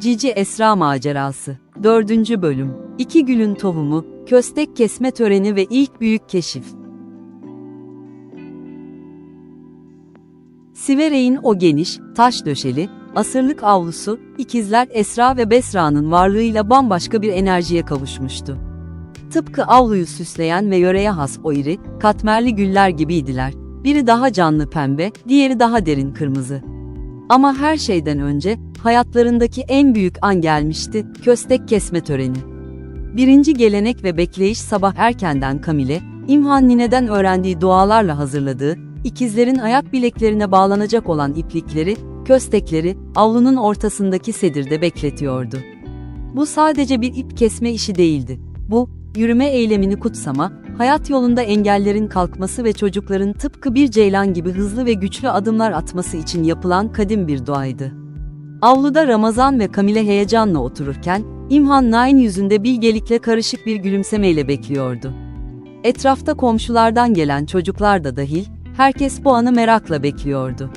Cici Esra Macerası 4. Bölüm İki Gülün Tohumu, Köstek Kesme Töreni ve İlk Büyük Keşif Sivere'in o geniş, taş döşeli, asırlık avlusu, ikizler Esra ve Besra'nın varlığıyla bambaşka bir enerjiye kavuşmuştu. Tıpkı avluyu süsleyen ve yöreye has o iri, katmerli güller gibiydiler. Biri daha canlı pembe, diğeri daha derin kırmızı. Ama her şeyden önce, hayatlarındaki en büyük an gelmişti, köstek kesme töreni. Birinci gelenek ve bekleyiş sabah erkenden Kamile, İmhan Nine'den öğrendiği dualarla hazırladığı, ikizlerin ayak bileklerine bağlanacak olan iplikleri, köstekleri, avlunun ortasındaki sedirde bekletiyordu. Bu sadece bir ip kesme işi değildi. Bu, yürüme eylemini kutsama, hayat yolunda engellerin kalkması ve çocukların tıpkı bir ceylan gibi hızlı ve güçlü adımlar atması için yapılan kadim bir duaydı. Avluda Ramazan ve Kamile heyecanla otururken, İmhan Nain yüzünde bilgelikle karışık bir gülümsemeyle bekliyordu. Etrafta komşulardan gelen çocuklar da dahil, herkes bu anı merakla bekliyordu.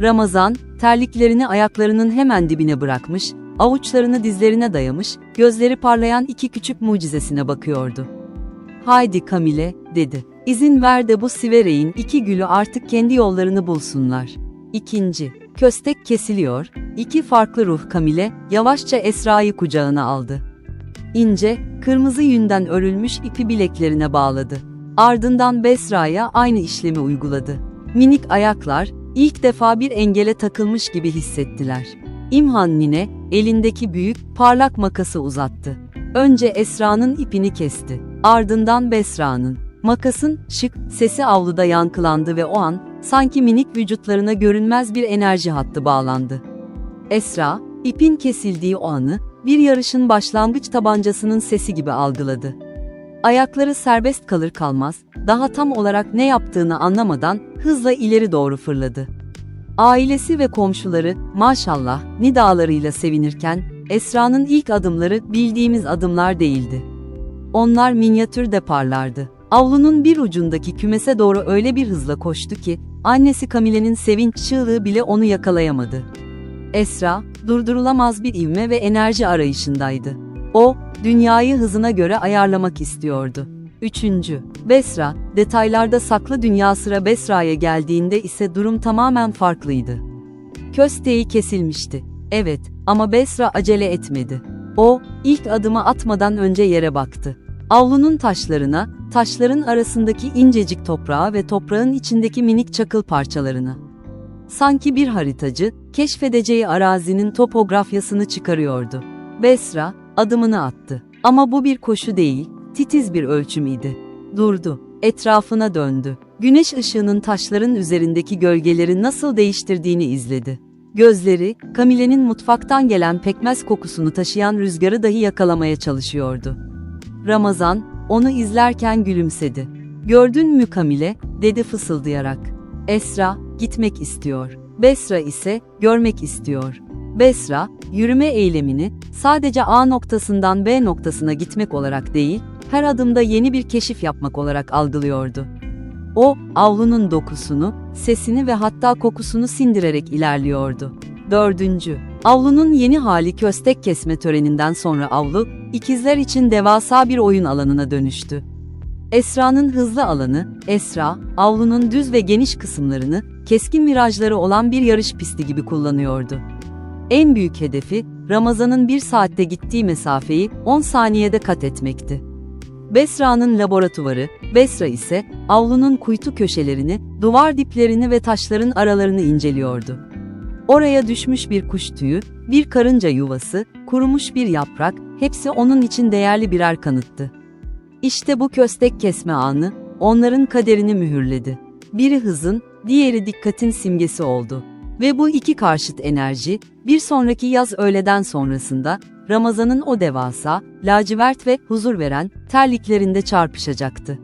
Ramazan, terliklerini ayaklarının hemen dibine bırakmış, avuçlarını dizlerine dayamış, gözleri parlayan iki küçük mucizesine bakıyordu. Haydi Kamile, dedi. İzin ver de bu Sivere'in iki gülü artık kendi yollarını bulsunlar. İkinci, köstek kesiliyor, iki farklı ruh Kamile, yavaşça Esra'yı kucağına aldı. İnce, kırmızı yünden örülmüş ipi bileklerine bağladı. Ardından Besra'ya aynı işlemi uyguladı. Minik ayaklar, ilk defa bir engele takılmış gibi hissettiler. İmhan Nine, elindeki büyük, parlak makası uzattı. Önce Esra'nın ipini kesti. Ardından Besra'nın. Makasın, şık, sesi avluda yankılandı ve o an, sanki minik vücutlarına görünmez bir enerji hattı bağlandı. Esra, ipin kesildiği o anı, bir yarışın başlangıç tabancasının sesi gibi algıladı. Ayakları serbest kalır kalmaz, daha tam olarak ne yaptığını anlamadan, hızla ileri doğru fırladı. Ailesi ve komşuları, maşallah, nidalarıyla sevinirken, Esra'nın ilk adımları bildiğimiz adımlar değildi. Onlar minyatür deparlardı. Avlunun bir ucundaki kümese doğru öyle bir hızla koştu ki, annesi Kamile'nin sevinç çığlığı bile onu yakalayamadı. Esra, durdurulamaz bir ivme ve enerji arayışındaydı. O, dünyayı hızına göre ayarlamak istiyordu. Üçüncü, Besra, detaylarda saklı dünya sıra Besra'ya geldiğinde ise durum tamamen farklıydı. Kösteği kesilmişti. Evet, ama Besra acele etmedi. O, ilk adımı atmadan önce yere baktı. Avlunun taşlarına, taşların arasındaki incecik toprağa ve toprağın içindeki minik çakıl parçalarına. Sanki bir haritacı, keşfedeceği arazinin topografyasını çıkarıyordu. Besra, adımını attı. Ama bu bir koşu değil, titiz bir ölçüm idi. Durdu, etrafına döndü. Güneş ışığının taşların üzerindeki gölgeleri nasıl değiştirdiğini izledi. Gözleri, Kamile'nin mutfaktan gelen pekmez kokusunu taşıyan rüzgarı dahi yakalamaya çalışıyordu. Ramazan, onu izlerken gülümsedi. Gördün mü Kamile, dedi fısıldayarak. Esra, gitmek istiyor. Besra ise, görmek istiyor. Besra, yürüme eylemini, sadece A noktasından B noktasına gitmek olarak değil, her adımda yeni bir keşif yapmak olarak algılıyordu. O, avlunun dokusunu, sesini ve hatta kokusunu sindirerek ilerliyordu. Dördüncü, avlunun yeni hali köstek kesme töreninden sonra avlu, ikizler için devasa bir oyun alanına dönüştü. Esra'nın hızlı alanı, Esra, avlunun düz ve geniş kısımlarını, keskin virajları olan bir yarış pisti gibi kullanıyordu. En büyük hedefi, Ramazan'ın bir saatte gittiği mesafeyi 10 saniyede kat etmekti. Besra'nın laboratuvarı, Besra ise avlunun kuytu köşelerini, duvar diplerini ve taşların aralarını inceliyordu. Oraya düşmüş bir kuş tüyü, bir karınca yuvası, kurumuş bir yaprak, hepsi onun için değerli birer kanıttı. İşte bu köstek kesme anı, onların kaderini mühürledi. Biri hızın, diğeri dikkatin simgesi oldu. Ve bu iki karşıt enerji, bir sonraki yaz öğleden sonrasında, Ramazan'ın o devasa, lacivert ve huzur veren terliklerinde çarpışacaktı.